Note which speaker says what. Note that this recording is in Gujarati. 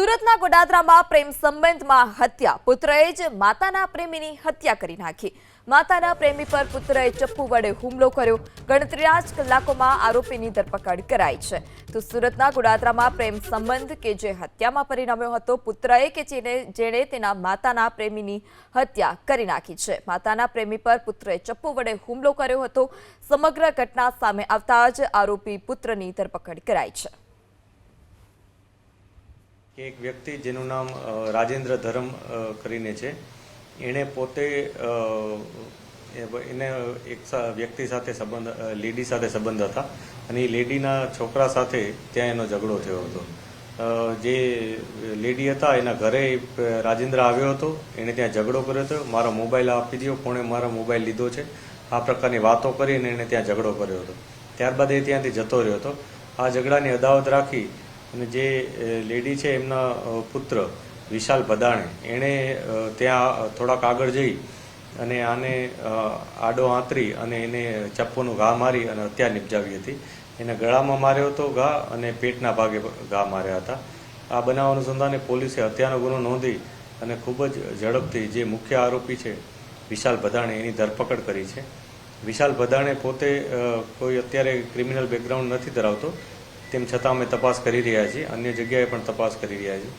Speaker 1: સુરતના ગોડાદરામાં પ્રેમ સંબંધમાં હત્યા. પુત્રએ જ માતાના પ્રેમીની હત્યા કરી નાખી. માતાના પ્રેમી પર પુત્રએ ચપ્પુ વડે હુમલો કર્યો. ગણતરીના જ કલાકોમાં આરોપીની ધરપકડ કરાઈ છે. તો સુરતના ગોડાદરામાં પ્રેમ સંબંધ કે જે હત્યામાં પરિણમ્યો હતો, પુત્રએ કે જેને જેણે તેના માતાના પ્રેમીની હત્યા કરી નાખી છે. માતાના પ્રેમી પર પુત્રએ ચપ્પુ વડે હુમલો કર્યો હતો. સમગ્ર ઘટના સામે આવતા જ આરોપી પુત્રની ધરપકડ કરાઈ છે.
Speaker 2: એક વ્યક્તિ જેનું નામ રાજેન્દ્ર ધરમ કરીને છે. એણે પોતે એને એક વ્યક્તિ સાથે સંબંધ લેડી સાથે સંબંધ હતા અને એ લેડીના છોકરા સાથે ત્યાં એનો ઝઘડો થયો હતો. જે લેડી હતા, એના ઘરે રાજેન્દ્ર આવ્યો હતો. એણે ત્યાં ઝઘડો કર્યો હતો. મારો મોબાઈલ આપી દો કોણે મારો મોબાઈલ લીધો છે. આ પ્રકારની વાતો કરીને એણે ત્યાં ઝઘડો કર્યો હતો. ત્યારબાદ એ ત્યાંથી જતો રહ્યો હતો. આ ઝઘડાની અદાવત રાખી અને જે લેડી છે એમના પુત્ર, વિશાલ ભદાણે એણે ત્યાં થોડાક આગળ જઈ અને આને આડો આંતરી અને એને ચપ્પોનું ઘા મારી અને હત્યા નિપજાવી હતી. એને ગળામાં માર્યો હતો ઘા અને પેટના ભાગે ઘા માર્યા હતા. આ બનાવ અનુસંધાને પોલીસે હત્યાનો ગુનો નોંધી અને ખૂબ જ ઝડપથી જે મુખ્ય આરોપી છે, વિશાલ ભદાણે એની ધરપકડ કરી છે. વિશાલ ભદાણે પોતે કોઈ અત્યારે ક્રિમિનલ બેકગ્રાઉન્ડ નથી ધરાવતો તેમ છતાં અમે તપાસ કરી રહ્યા છીએ. અન્ય જગ્યાએ પણ તપાસ કરી રહ્યા છીએ.